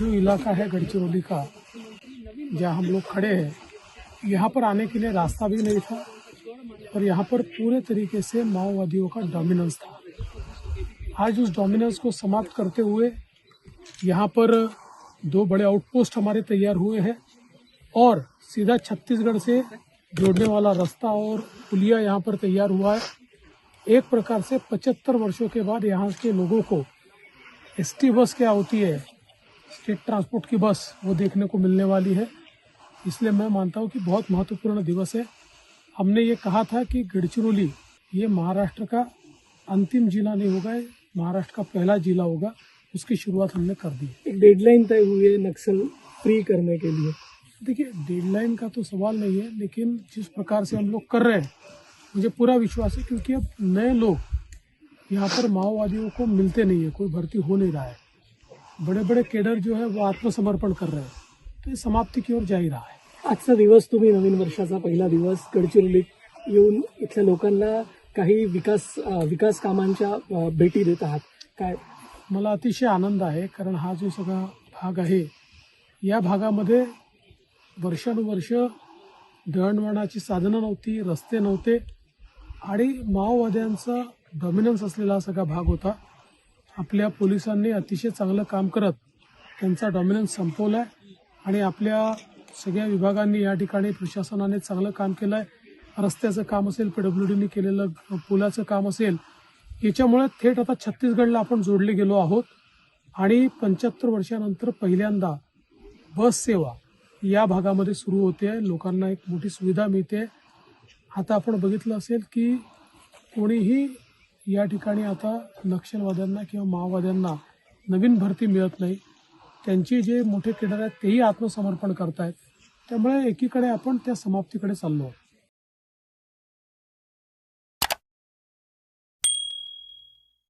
जो इलाका है गढ़चिरौली का, जहाँ हम लोग खड़े हैं, यहाँ पर आने के लिए रास्ता भी नहीं था और यहाँ पर पूरे तरीके से माओवादियों का डोमिनेंस था। आज उस डोमिनेंस को समाप्त करते हुए यहाँ पर दो बड़े आउटपोस्ट हमारे तैयार हुए हैं और सीधा छत्तीसगढ़ से जोड़ने वाला रास्ता और पुलिया यहाँ पर तैयार हुआ है। एक प्रकार से पचहत्तर वर्षों के बाद यहाँ के लोगों को एसटी बस क्या होती है? स्टेट ट्रांसपोर्ट की बस वो देखने को मिलने वाली है। इसलिए मैं मानता हूँ कि बहुत महत्वपूर्ण दिवस है। हमने ये कहा था कि गढ़चिरौली ये महाराष्ट्र का अंतिम जिला नहीं होगा महाराष्ट्र का पहला जिला होगा। उसकी शुरुआत हमने कर दी। एक डेडलाइन तय हुई है नक्सल फ्री करने के लिए। देखिए डेडलाइन का तो सवाल नहीं है लेकिन जिस प्रकार से हम लोग कर रहे हैं मुझे पूरा विश्वास है क्योंकि अब नए लोग यहाँ पर माओवादियों को मिलते नहीं है कोई भर्ती हो नहीं रहा है। बड़े बड़े केडर जो है वो आत्मसमर्पण कर रहे हैं। तो ये समाप्ति की ओर जा ही रहा है। आजचा दिवस तुम्ही नवीन वर्षाचा पहिला दिवस गडचिरोलीत येऊन इथल्या लोकांना काही विकास विकास कामांच्या भेटी देत आहात. काय? मला अतिशय आनंद आहे कारण हा जो सगळा भाग आहे या भागामध्ये वर्षानुवर्ष दळणवळणाची साधनं नव्हती रस्ते नव्हते आणि माओवाद्यांचा डॉमिनन्स असलेला सगळा भाग होता. आपल्या पोलिसांनी अतिशय चांगलं काम करत त्यांचा डॉमिनन्स संपवला आहे आणि आपल्या सगळ्या विभागांनी या ठिकाणी प्रशासनाने चांगलं काम केलं आहे रस्त्याचं काम असेल पी डब्ल्यू डीने केलेलं पुलाचं काम असेल याच्यामुळे थेट आता छत्तीसगडला आपण जोडले गेलो आहोत. आणि पंच्याहत्तर वर्षानंतर पहिल्यांदा बस सेवा या भागामध्ये सुरू होते. आहे लोकांना एक मोठी सुविधा मिळते. आता आपण बघितलं असेल की कोणीही या ठिकाणी आता नक्षलवाद्यांना किंवा माओवाद्यांना नवीन भरती मिळत नाही. त्यांचे जे मोठे केडर आहेत तेही आत्मसमर्पण करतायत. त्यामुळे एकीकडे आपण त्या समाप्तीकडे चाललो. आहोत